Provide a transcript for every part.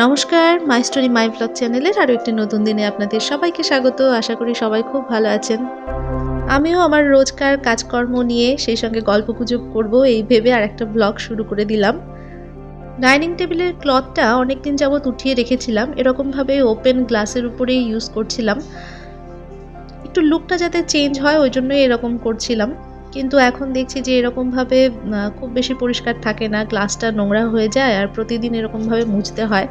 নমস্কার my story my blog চ্যানেলের আরও একটি নতুন দিনে আপনাদের সবাইকে স্বাগত। আশা করি সবাই খুব ভালো আছেন। আমিও আমার রোজকার কাজকর্ম নিয়ে সেই সঙ্গে গল্প গুজব করব, এই ভেবে আর একটা ব্লগ শুরু করে দিলাম। ডাইনিং টেবিলের ক্লথটা অনেকদিন যাবৎ উঠিয়ে রেখেছিলাম, এরকমভাবে ওপেন গ্লাসের উপরেই ইউজ করছিলাম। একটু লুকটা যাতে চেঞ্জ হয়, ওই জন্যই এরকম করছিলাম। কিন্তু এখন দেখছি যে এরকমভাবে খুব বেশি পরিষ্কার থাকে না, গ্লাসটা নোংরা হয়ে যায় আর প্রতিদিন এরকমভাবে মুছতে হয়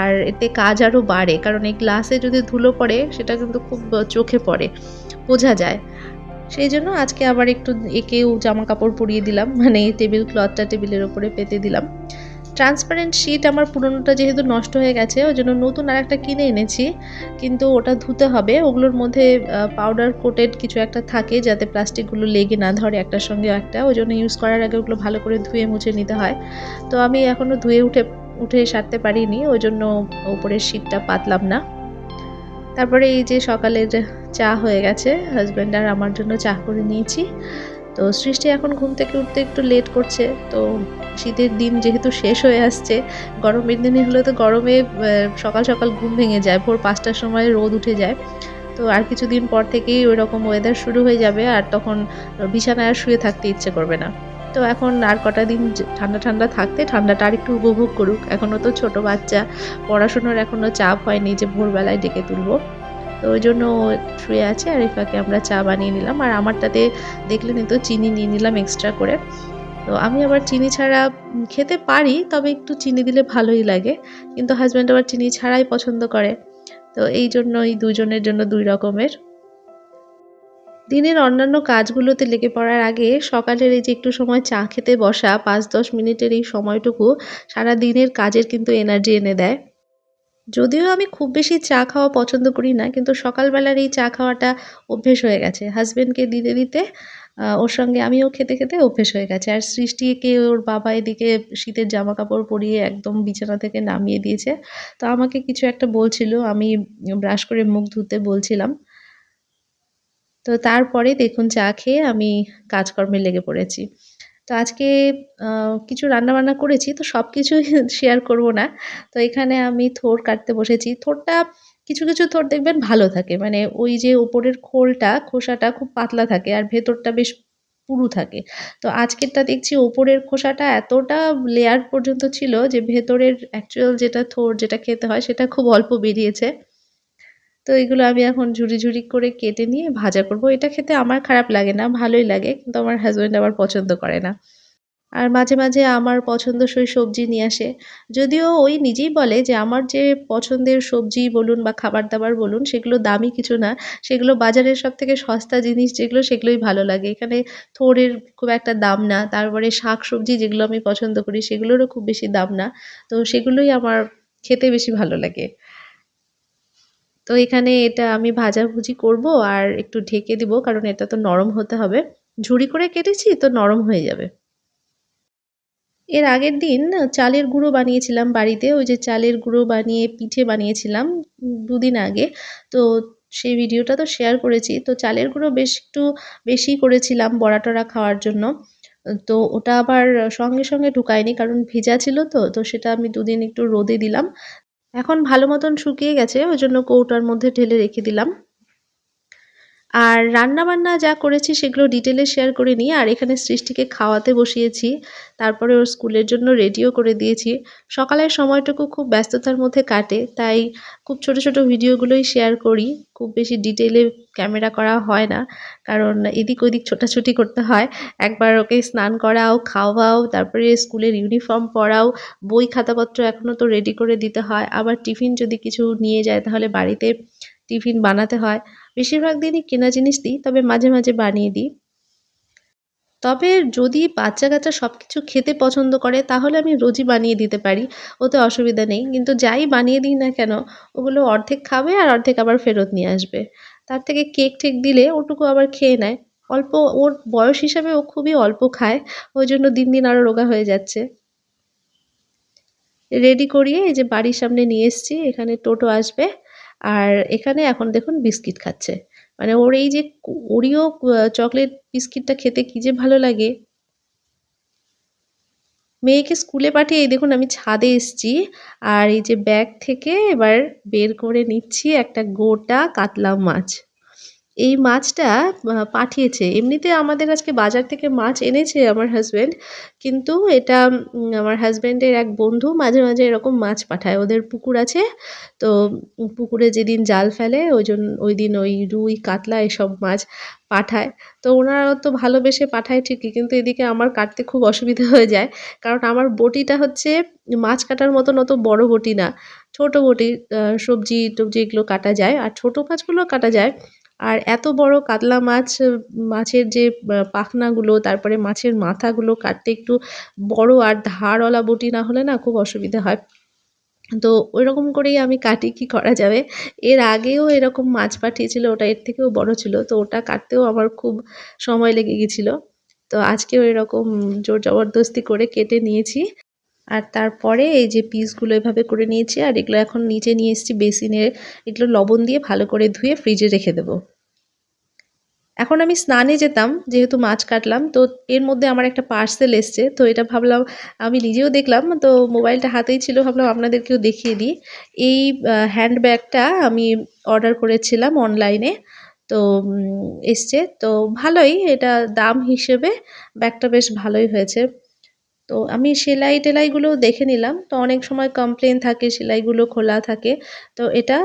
আর এতে কাজ আরও বাড়ে কারণ এই গ্লাসে যদি ধুলো পড়ে সেটা কিন্তু খুব চোখে পড়ে, বোঝা যায়। সেই জন্য আজকে আবার একটু একেও জামা কাপড় পরিয়ে দিলাম মানে এই টেবিল ক্লথটা টেবিলের ওপরে পেতে দিলাম। ট্রান্সপারেন্ট শিট আমার পুরোনোটা যেহেতু নষ্ট হয়ে গেছে, ওই জন্য নতুন আর একটা কিনে এনেছি। কিন্তু ওটা ধুতে হবে, ওগুলোর মধ্যে পাউডার কোটেড কিছু একটা থাকে যাতে প্লাস্টিকগুলো লেগে না ধরে একটার সঙ্গে একটা, ওই জন্য ইউজ করার আগে ওগুলো ভালো করে ধুয়ে মুছে নিতে হয়। তো আমি এখনও ধুয়ে উঠে উঠে সারতে পারিনি, ওই জন্য ওপরের শীতটা পাতলাম না। তারপরে এই যে সকালের চা হয়ে গেছে হাজব্যান্ড আর আমার জন্য চা করে নিয়েছি। তো সৃষ্টি এখন ঘুম থেকে উঠতে একটু লেট করছে, তো শীতের দিন যেহেতু শেষ হয়ে আসছে, গরমের দিনে হলে তো গরমে সকাল সকাল ঘুম ভেঙে যায়, ভোর পাঁচটার সময় রোদ উঠে যায়। তো আর কিছুদিন পর থেকেই ওই রকম ওয়েদার শুরু হয়ে যাবে, আর তখন বিছানায় আর শুয়ে থাকতে ইচ্ছে করবে না। তো এখন আর কটা দিন ঠান্ডা ঠান্ডা থাকতে, ঠান্ডাটা আর একটু উপভোগ করুক। এখনও তো ছোট বাচ্চা, পড়াশুনোর এখনও চাপ হয়নি যে ভোরবেলায় ডেকে তুলবো। তো ওই জন্য ও শুয়ে আছে আর ইফাকে আমরা চা বানিয়ে নিলাম। আর আমারটাতে দেখলেন তো চিনি নিয়ে নিলাম এক্সট্রা করে। তো আমি আবার চিনি ছাড়া খেতে পারি, তবে একটু চিনি দিলে ভালোই লাগে। কিন্তু হাজব্যান্ড আবার চিনি ছাড়াই পছন্দ করে। তো এই জন্য এই দুজনের জন্য দুই রকমের। দিনের অন্যান্য কাজগুলোতে লেগে পড়ার আগে সকালের এই যে একটু সময় চা খেতে বসা, পাঁচ দশ মিনিটের এই সময়টুকু সারা দিনের কাজের কিন্তু এনার্জি এনে দেয়। যদিও আমি খুব বেশি চা খাওয়া পছন্দ করি না, কিন্তু সকালবেলার এই চা খাওয়াটা অভ্যেস হয়ে গেছে। হাজব্যান্ডকে দিতে দিতে ওর সঙ্গে আমিও খেতে খেতে অভ্যেস হয়ে গেছে। আর সৃষ্টিকে ওর বাবা এদিকে শীতের জামা কাপড় পরিয়ে একদম বিছানা থেকে নামিয়ে দিয়েছে। তো আমাকে কিছু একটা বলছিল, আমি ব্রাশ করে মুখ ধুতে বলছিলাম। তো তারপরে দেখুন, চা খেয়ে আমি কাজকর্মে লেগে পড়েছি। তো আজকে কিছু রান্নাবান্না করেছি, তো সব কিছুই শেয়ার করব না। তো এখানে আমি থোর কাটতে বসেছি। থোরটা, কিছু কিছু থোর দেখবেন ভালো থাকে। মানে ওই যে উপরের খোলটা, খোসাটা খুব পাতলা থাকে আর ভেতরটা বেশ পুরু থাকে। তো আজকেরটা দেখছি ওপরের খোসাটা এতটা লেয়ার পর্যন্ত ছিল যে ভেতরের অ্যাকচুয়াল যেটা থোর যেটা খেতে হয় সেটা খুব অল্প বেরিয়েছে। তো এগুলো আমি এখন ঝুড়ি ঝুড়ি করে কেটে নিয়ে ভাজা করব। এটা খেতে আমার খারাপ লাগে না, ভালোই লাগে, কিন্তু আমার হাজব্যান্ড আবার পছন্দ করে না। আর মাঝে মাঝে আমার পছন্দসই সবজি নিয়ে আসে। যদিও ওই নিজেই বলে যে আমার যে পছন্দের সবজি বলুন বা খাবার দাবার বলুন, সেগুলো দামি কিছু না। সেগুলো বাজারের সব থেকে সস্তা জিনিস যেগুলো, সেগুলোই ভালো লাগে। এখানে থোড়ের খুব একটা দাম না, তারপরে শাক সবজি যেগুলো আমি পছন্দ করি, সেগুলোরও খুব বেশি দাম না। তো সেগুলোই আমার খেতে বেশি ভালো লাগে। তো এখানে এটা আমি ভাজাভুজি করব আর একটু ঢেকে দিব, কারণ এটা তো নরম হতে হবে। ঝুড়ি করে কেটেছি তো নরম হয়ে যাবে। এর আগের দিন চালের গুঁড়ো বানিয়েছিলাম বাড়িতে, ওই যে চালের গুঁড়ো বানিয়ে পিঠে বানিয়েছিলাম দুদিন আগে। তো সেই ভিডিওটা তো শেয়ার করেছি। তো চালের গুঁড়ো বেশ একটু বেশি করেছিলাম বড়া টড়া খাওয়ার জন্য। তো ওটা আবার সঙ্গে সঙ্গে ঢুকায়নি, কারণ ভেজা ছিল তো তো সেটা আমি দুদিন একটু রোদে দিলাম। এখন ভালো মতন শুকিয়ে গেছে ওই জন্য কৌটার মধ্যে ঢেলে রেখে দিলাম। আর রান্নাবান্না যা করেছি সেগুলো ডিটেলে শেয়ার করে নিই। আর এখানে সৃষ্টিকে খাওয়াতে বসিয়েছি। তারপরে ওর স্কুলের জন্য রেডিও করে দিয়েছি। সকালের সময়টুকু খুব ব্যস্ততার মধ্যে কাটে, তাই খুব ছোট ছোট ভিডিওগুলোই শেয়ার করি। খুব বেশি ডিটেলে ক্যামেরা করা হয় না, কারণ এদিক ওদিক ছোটাছুটি করতে হয়। একবার ওকে স্নান করাও, খাওয়াও, তারপরে স্কুলের ইউনিফর্ম পরাও, বই খাতাপত্র এখনও তো রেডি করে দিতে হয়। আবার টিফিন যদি কিছু নিয়ে যায় তাহলে বাড়িতে টিফিন বানাতে হয়। বেশিরভাগ দিনই কেনা জিনিস দিই, তবে মাঝে মাঝে বানিয়ে দিই। তবে যদি বাচ্চা কাচ্চা সব কিছু খেতে পছন্দ করে, তাহলে আমি রোজই বানিয়ে দিতে পারি। ওতে অসুবিধা নেই। কিন্তু যাই বানিয়ে দিই না কেন, ওগুলো অর্ধেক খাবে আর অর্ধেক আবার ফেরত নিয়ে আসবে। তার থেকে কেক টেক দিলে ওটুকু আবার খেয়ে নেয়। অল্প ওর বয়স হিসাবে ও খুবই অল্প খায়। ওই জন্য দিন দিন আরও রোগা হয়ে যাচ্ছে। রেডি করিয়ে এই যে বাড়ির সামনে নিয়ে এসেছি, এখানে টোটো আসবে। আর এখানে এখন দেখুন বিস্কিট খাচ্ছে। মানে ওর এই যে ওরিও চকলেট বিস্কিটটা খেতে কী যে ভালো লাগে। মেয়েকে স্কুলে পাঠিয়ে, দেখুন আমি ছাদে এসছি আর এই যে ব্যাগ থেকে এবার বের করে নিচ্ছি একটা গোটা কাতলা মাছ। এই মাছটা পাঠিয়েছে। এমনিতে আমাদের আজকে বাজার থেকে মাছ এনেছে আমার হাজব্যান্ড কিন্তু এটা আমার হাজব্যান্ডের এক বন্ধু মাঝে মাঝে এরকম মাছ পাঠায়। ওদের পুকুর আছে, তো পুকুরে যেদিন জাল ফেলে, ওই জন্য ওই দিন ওই রুই, কাতলা এসব মাছ পাঠায়। তো ওনারা তো ভালোবেসে পাঠায় ঠিকই, কিন্তু এদিকে আমার কাটতে খুব অসুবিধা হয়ে যায়। কারণ আমার বটিটা হচ্ছে, মাছ কাটার মতন অত বড় বটি না। ছোট বটি সবজি টবজি এগুলো কাটা যায়। আর ছোট মাছগুলো কাটা যায় আর এত বড় কাতলা মাছ, মাছের যে পাখনাগুলো, তারপরে মাছের মাথাগুলো কাটতে একটু বড় আর ধারওয়ালা বটি না হলে না খুব অসুবিধা হয়। তো ওইরকম করেই আমি কাটি, কি করা যাবে? এর আগেও এরকম মাছ পাঠিয়েছিল, ওটা এর থেকেও বড় ছিল, তো ওটা কাটতেও আমার খুব সময় লেগে গেছিল। তো আজকেও এরকম জোর জবরদস্তি করে কেটে নিয়েছি। আর তারপরে এই যে পিসগুলো এভাবে করে নিয়েছি, আর এগুলো এখন নিচে নিয়ে এসেছি বেসিনে এগুলো লবণ দিয়ে ভালো করে ধুয়ে ফ্রিজে রেখে দেবো। এখন আমি স্নানে যেতাম, যেহেতু মাছ কাটলাম, তো এর মধ্যে আমার একটা পার্সেল এসছে, তো এটা ভাবলাম, আমি নিজেও দেখলাম, তো মোবাইলটা হাতেই ছিল, ভাবলাম আপনাদেরকেও দেখিয়ে দিই। এই হ্যান্ড ব্যাগটা আমি অর্ডার করেছিলাম অনলাইনে তো এসছে। তো ভালোই, এটা দাম হিসেবে ব্যাগটা বেশ ভালোই হয়েছে। তো আমি সেলাই টেলাইগুলোও দেখে নিলাম। তো অনেক সময় কমপ্লেন থাকে, সেলাইগুলো খোলা থাকে। তো এটা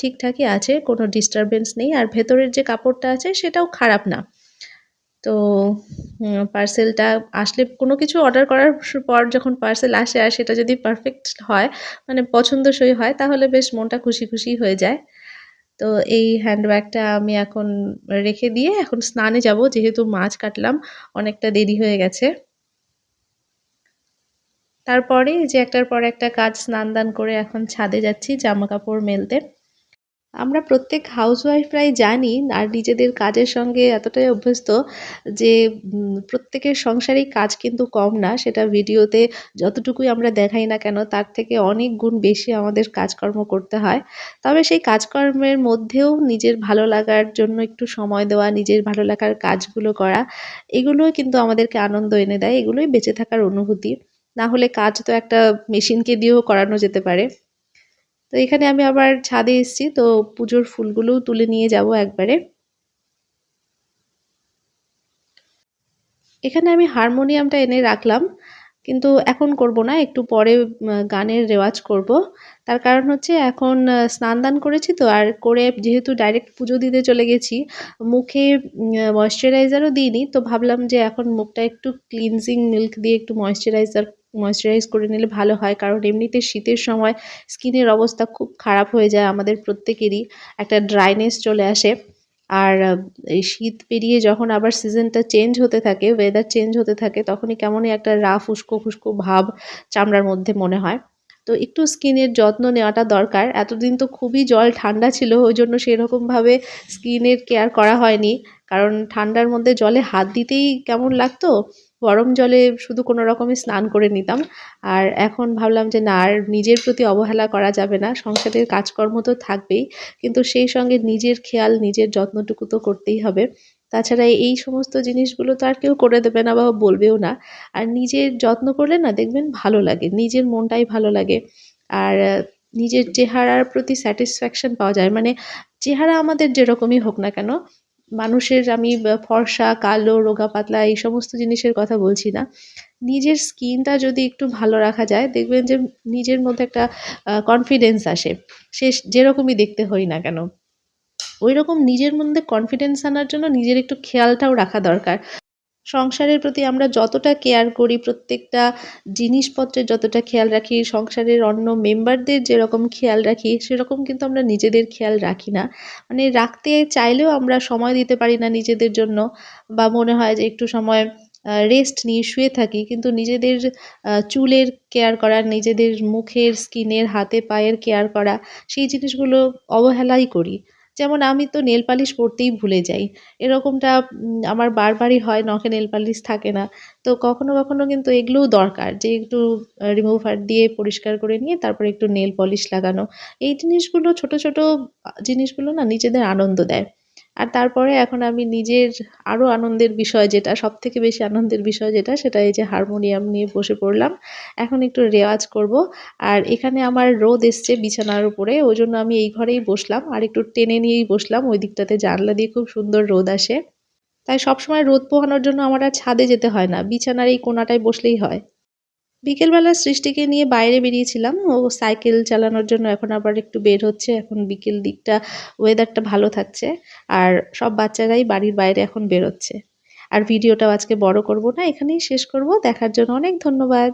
ঠিকঠাকই আছে, কোনো ডিস্টারবেন্স নেই। আর ভেতরের যে কাপড়টা আছে, সেটাও খারাপ না। তো পার্সেলটা আসলে কোনো কিছু অর্ডার করার পর যখন পার্সেল আসে আর সেটা যদি পারফেক্ট হয় মানে পছন্দসই হয়, তাহলে বেশ মনটা খুশি খুশি হয়ে যায়। তো এই হ্যান্ডব্যাগটা আমি এখন রেখে দিয়ে এখন স্নানে যাব, যেহেতু মাছ কাটলাম, অনেকটা দেরি হয়ে গেছে। তারপরে যে একটার পর একটা কাজ স্নান দান করে এখন ছাদে যাচ্ছি জামা কাপড় মেলতে। আমরা প্রত্যেক হাউসওয়াইফরাই জানি আর নিজেদের কাজের সঙ্গে এতটাই অভ্যস্ত যে প্রত্যেকের সংসারেই কাজ কিন্তু কম না। সেটা ভিডিওতে যতটুকুই আমরা দেখাই না কেন, তার থেকে অনেক গুণ বেশি আমাদের কাজকর্ম করতে হয়। তবে সেই কাজকর্মের মধ্যেও নিজের ভালো লাগার জন্য একটু সময় দেওয়া, নিজের ভালো লাগার কাজগুলো করা, এগুলোই কিন্তু আমাদেরকে আনন্দ এনে দেয়, এগুলোই বেঁচে থাকার অনুভূতি। না হলে কাজ তো একটা মেশিনকে দিয়েও করানো যেতে পারে। তো এখানে আমি আবার ছাদে এসেছি, তো পুজোর ফুলগুলোও তুলে নিয়ে যাব একবারে। এখানে আমি হারমোনিয়ামটা এনে রাখলাম, কিন্তু এখন করব না, একটু পরে গানের রেওয়াজ করব। তার কারণ হচ্ছে এখন স্নান দান করেছি তো, আর করে যেহেতু ডাইরেক্ট পুজো দিতে চলে গেছি, মুখে ময়শ্চারাইজারও দিইনি, তো ভাবলাম যে এখন মুখটা একটু ক্লিনজিং মিল্ক দিয়ে একটু ময়শ্চারাইজার ময়শ্চারাইজ করে নিলে ভালো হয়। কারণ এমনিতে শীতের সময় স্কিনের অবস্থা খুব খারাপ হয়ে যায় আমাদের প্রত্যেকেরই। একটা ড্রাইনেস চলে আসে। আর এই শীত পেরিয়ে যখন আবার সিজনটা চেঞ্জ হতে থাকে ওয়েদার চেঞ্জ হতে থাকে, তখনই কেমনই একটা রাফ উস্কো খুস্কো ভাব চামড়ার মধ্যে মনে হয়। তো একটু স্কিনের যত্ন নেওয়াটা দরকার। এতদিন তো খুবই জল ঠান্ডা ছিল, ওই জন্য সেরকমভাবে স্কিনের কেয়ার করা হয়নি। কারণ ঠান্ডার মধ্যে জলে হাত দিতেই কেমন লাগতো? গরম জলে শুধু কোনো রকমে স্নান করে নিতাম। আর এখন ভাবলাম যে না, আর নিজের প্রতি অবহেলা করা যাবে না, সংসারের কাজকর্ম তো থাকবেই, কিন্তু সেই সঙ্গে নিজের খেয়াল, নিজের যত্নটুকু তো করতেই হবে। তাছাড়া এই সমস্ত জিনিসগুলো তো আর কেউ করে দেবে না বা বলবেও না। আর নিজের যত্ন করলে না, দেখবেন ভালো লাগে, নিজের মনটাই ভালো লাগে। আর নিজের চেহারার প্রতি স্যাটিসফ্যাকশন পাওয়া যায়। মানে চেহারা আমাদের যেরকমই হোক না কেন মানুষের আমি ফর্সা, কালো, রোগা, পাতলা এই সমস্ত জিনিসের কথা বলছি না। নিজের স্কিনটা যদি একটু ভালো রাখা যায়, দেখবেন যে নিজের মধ্যে একটা কনফিডেন্স আসে। সে যেরকমই দেখতে হই না কেন। ওই রকম নিজের মধ্যে কনফিডেন্স আনার জন্য নিজের একটু খেয়ালটাও রাখা দরকার। সংসারের প্রতি আমরা যতটা কেয়ার করি, প্রত্যেকটা জিনিসপত্রের যতটা খেয়াল রাখি, সংসারের অন্য মেম্বারদের যেরকম খেয়াল রাখি, সেরকম কিন্তু আমরা নিজেদের খেয়াল রাখি না। মানে রাখতে চাইলেও আমরা সময় দিতে পারি না নিজেদের জন্য বা মনে হয় যে একটু সময় রেস্ট নিয়ে শুয়ে থাকি, কিন্তু নিজেদের চুলের কেয়ার করা, নিজেদের মুখের স্কিনের হাতে পায়ের কেয়ার করা, সেই জিনিসগুলো অবহেলাই করি। যেমন আমি তো নেল পালিশ পরতেই ভুলে যাই। এরকমটা আমার বারবারই হয় নখে নেল পালিশ থাকে না। তো কখনো কখনো কিন্তু এগুলোও দরকার যে একটু রিমুভার দিয়ে পরিষ্কার করে নিয়ে তারপরে একটু নেল পলিশ লাগানো। এই জিনিসগুলো ছোট ছোট জিনিসগুলো না নিজেদের আনন্দ দেয়। আর তারপরে এখন আমি নিজের আরও আনন্দের বিষয় যেটা সব থেকে বেশি আনন্দের বিষয় যেটা, সেটা এই যে হারমোনিয়াম নিয়ে বসে পড়লাম। এখন একটু রেওয়াজ করব। আর এখানে আমার রোদ এসছে বিছানার উপরে ওই জন্য আমি এই ঘরেই বসলাম। আর একটু টেনে নিয়েই বসলাম, ওই দিকটাতে জানলা দিয়ে খুব সুন্দর রোদ আসে। তাই সবসময় রোদ পোহানোর জন্য আমার আর ছাদে যেতে হয় না, বিছানার এই কোনাটায় বসলেই হয়। বিকেলবেলা সৃষ্টিকে নিয়ে বাইরে বেরিয়েছিলাম। ও সাইকেল চালানোর জন্য এখন আবার একটু বের হচ্ছে। এখন বিকেল দিকটা ওয়েদারটা ভালো থাকছে। আর সব বাচ্চারাই বাড়ির বাইরে এখন বেরোচ্ছে। আর ভিডিওটাও আজকে বড় করব না, এখানেই শেষ করব। দেখার জন্য অনেক ধন্যবাদ।